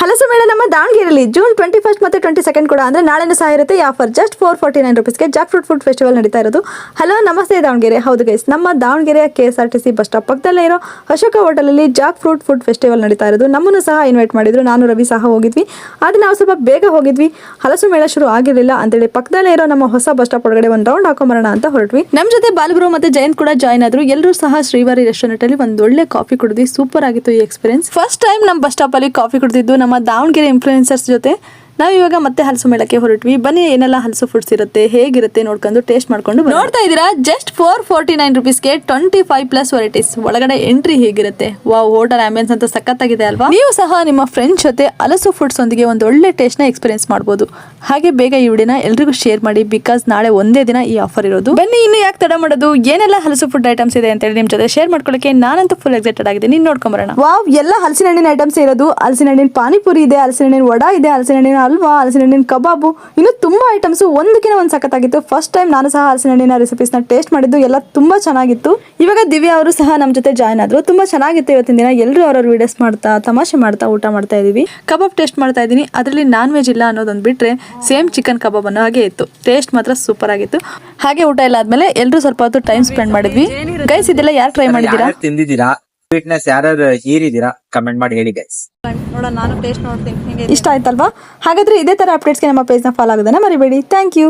ಹಲಸು ಮೇಳ ನಮ್ಮ ದಾವಣಗೆರೆಯಲ್ಲಿ. ಜೂನ್ ಟ್ವೆಂಟಿ ಫಸ್ಟ್ ಮತ್ತು ಟ್ವೆಂಟಿ ಸೆಕೆಂಡ್ ಕೂಡ ಅಂದರೆ ನಾಳೆನೂ ಸಹ ಇರುತ್ತೆ. ಈ offer just four forty nine ರುಪೀಸ್ಗೆ Jack fruit food festival ನಡೀತಾ ಇರೋದು. ಹಲೋ ನಮಸ್ತೆ ದಾವಣಗೆರೆ. ಹೌದು ಗೈಸ್ ನಮ್ಮ ದಾವಣಗೆರೆಯ K S R T C bus stop ಪಕ್ಕದಲ್ಲೇ ಇರೋ ಅಶೋಕ ಹೋಟೆಲಲ್ಲಿ ಜಾಕ್ ಫ್ರೂಟ್ ಫುಡ್ ಫೆಸ್ಟಿವಲ್ ನಡೀತಾ ಇರೋದು. ನಮ್ಮನ್ನು ಸಹ ಇನ್ವೈಟ್ ಮಾಡಿದ್ರು. ನಾನು, ರವಿ ಸಹ ಹೋಗಿದ್ವಿ. ಆದರೆ ನಾವು ಸ್ವಲ್ಪ ಬೇಗ ಹೋಗಿದ್ವಿ. ಹಲಸು ಮೇಳ ಶುರು ಆಗಿರಲಿಲ್ಲ ಅಂತೇಳಿ ಪಕ್ಕದಲ್ಲೇ ಇರೋ ನಮ್ಮ ಹೊಸ ಬಸ್ ಸ್ಟಾಪ್ ಒಳಗಡೆ ಒಂದು ರೌಂಡ್ ಹಾಕೊಂಬರೋಣ ಅಂತ ಹೊರಟ್ವಿ. ನಮ್ಮ ಜೊತೆ ಬಾಲಗುರು ಮತ್ತೆ ಜಯಂತ್ ಕೂಡ ಜಾಯ್ನ್ ಆದ್ರು. ಎಲ್ಲರೂ ಸಹ ಶ್ರೀವಾರಿ ರೆಸ್ಟೋರೆಂಟ್ ಅಲ್ಲಿ ಒಂದು ಒಳ್ಳೆ ಕಾಫಿ ಕುಡಿದ್ವಿ ಸೂಪರ್ ಆಗಿತ್ತು ಈ ಎಕ್ಸ್ಪೀರಿಯನ್ಸ್ ಫಸ್ಟ್ ಟೈಮ್ ನಮ್ಮ ಬಸ್ ಸ್ಟಾಪಲ್ಲಿ ಕಾಫಿ ಕುಡಿದಿದ್ದು. ನಮ್ಮ ದಾವಣಗೆರೆ ಇನ್ಫ್ಲೂಯೆನ್ಸರ್ಸ್ ಜೊತೆ ನಾವು ಇವಾಗ ಮತ್ತೆ ಹಲಸು ಮೇಳಕ್ಕೆ ಹೊರಟ್ವಿ. ಬನ್ನಿ ಏನೆಲ್ಲ ಹಲಸು ಫುಡ್ಸ್ ಇರುತ್ತೆ ಹೇಗಿರುತ್ತೆ ನೋಡ್ಕೊಂಡು ಟೇಸ್ಟ್ ಮಾಡ್ಕೊಂಡು. ನೋಡ್ತಾ ಇದ್ದೀರಾ? ಜಸ್ಟ್ ಫೋರ್ ಫೋರ್ಟಿ ನೈನ್ ರುಪೀಸ್ಗೆ ಟ್ವೆಂಟಿ ಫೈವ್ ಪ್ಲಸ್ ವೆರೈಟೀಸ್ ಒಳಗಡೆ ಎಂಟ್ರಿ ಹೇಗಿರುತ್ತೆ? ವಾವ್ ಹೋಟೆಲ್ ಆಂಬಿಯನ್ಸ್ ಅಂತ ಸಖತ್ತಾಗಿದೆ ಅಲ್ವಾ? ನೀವು ಸಹ ನಿಮ್ಮ ಫ್ರೆಂಡ್ಸ್ ಜೊತೆ ಹಲಸು ಫುಡ್ಸ್ ಒಂದಿಗೆ ಒಂದು ಒಳ್ಳೆ ಟೇಸ್ಟ್ನ ಎಕ್ಸ್ಪೀರಿಯನ್ಸ್ ಮಾಡಬಹುದು ಹಾಗೆ ಬೇಗ ಈ ವಿಡಿಯೋನ ಎಲ್ರಿಗೂ ಶೇರ್ ಮಾಡಿ ಬಿಕಾಸ್ ನಾಳೆ ಒಂದೇ ದಿನ ಈ ಆಫರ್ ಇರೋದು. ಬನ್ನಿ ಇನ್ನು ಯಾಕೆ ತಡ ಮಾಡೋದು? ಏನೆಲ್ಲ ಹಲಸು ಫುಡ್ ಐಟಮ್ಸ್ ಇದೆ ಅಂತ ಹೇಳಿ ನಿಮ್ ಜೊತೆ ಶೇರ್ ಮಾಡ್ಕೊಳ್ಳಕ್ಕೆ ನಾನಂತೂ ಫುಲ್ ಎಕ್ಸೈಟೆಡ್ ಆಗಿದೆ ಆಗಿದ್ದೀನಿ ನೋಡ್ಕೊಂಬರೋಣ ವಾವ್ ಎಲ್ಲ ಹಲಸಿನ ಹಣ್ಣಿನ ಐಟಮ್ಸ್ ಇರೋದು. ಹಲಸಿನ ಹಣ್ಣಿನ ಪಾನಿಪುರಿ ಇದೆ ಹಲಸಿನ ಹಣ್ಣಿನ ವಡ ಇದೆ ಹಲಸಿನ ಹಣ್ಣಿನ ಹಲ್ವಾ ಹಲಸಿನ ಹಣ್ಣಿನ ಕಬಾಬು? ಇನ್ನು ತುಂಬಾ ಐಟಮ್ಸ್ ಒಂದಕ್ಕಿಂತ ಒಂದು ಸಖತ್ತಾಗಿತ್ತು. ಫಸ್ಟ್ ಟೈಮ್ ನಾನು ಸಹ ಹಲಸಿನ ಹಣ್ಣಿನ ರೆಸಿಪೀಸ್ನ ಟೇಸ್ಟ್ ಮಾಡಿದ್ದು. ಎಲ್ಲ ತುಂಬಾ ಚೆನ್ನಾಗಿತ್ತು. ಇವಾಗ ದಿವ್ಯಾ ಅವರು ಸಹ ನಮ್ಮ ಜೊತೆ ಜಾಯ್ನ್ ಆದ್ರು. ತುಂಬಾ ಚೆನ್ನಾಗಿತ್ತು ಇವತ್ತಿನ ದಿನ. ಎಲ್ಲರೂ ಅವ್ರವ್ರ ವೀಡಿಯೋಸ್ ಮಾಡ್ತಾ, ತಮಾಷೆ ಮಾಡ್ತಾ, ಊಟ ಮಾಡ್ತಾ ಇದೀವಿ ಕಬಾಬ್ ಟೇಸ್ಟ್ ಮಾಡ್ತಾ ಇದ್ದೀನಿ. ಅದರಲ್ಲಿ ನಾನ್ ವೆಜ್ ಇಲ್ಲ ಅನ್ನೋದೊಂದು ಬಿಟ್ರೆ ಸೇಮ್ ಚಿಕನ್ ಕಬಾಬ್ ಅನ್ನೋ ಹಾಗೆ ಇತ್ತು. ಟೇಸ್ಟ್ ಮಾತ್ರ ಸೂಪರ್ ಆಗಿತ್ತು. ಹಾಗೆ ಊಟ ಇಲ್ಲ ಆದ್ಮೇಲೆ ಎಲ್ಲರೂ ಸ್ವಲ್ಪ ಹೊತ್ತು ಟೈಮ್ ಸ್ಪೆಂಡ್ ಮಾಡಿದ್ವಿ. ಗೈಸ್ ಇದೆಲ್ಲ ಯಾರು ಟ್ರೈ ಮಾಡಿದ್ದೀರಾ? ತಿಂದಿದ್ದೀರಾ? ಸ್ವೀಟ್ನೆಸ್ ಯಾರ್ಯಾರು ಹೀರಿದೀರಾ ಕಮೆಂಟ್ ಮಾಡಿ ಹೇಳಿ ಗೈಸ್ ನೋಡೋಣ ನಾನು ಟೇಸ್ಟ್ ನೋಡ್ತೀನಿ. ಇಷ್ಟ ಆಯ್ತಲ್ವಾ? ಹಾಗಾದ್ರೆ ಇದೇ ತರ ಅಪ್ಡೇಟ್ಸ್ಗೆ ನಮ್ಮ ಪೇಜ್ನ ಫಾಲೋ ಆಗೋದನ್ನ ಮರಿಬೇಡಿ. Thank you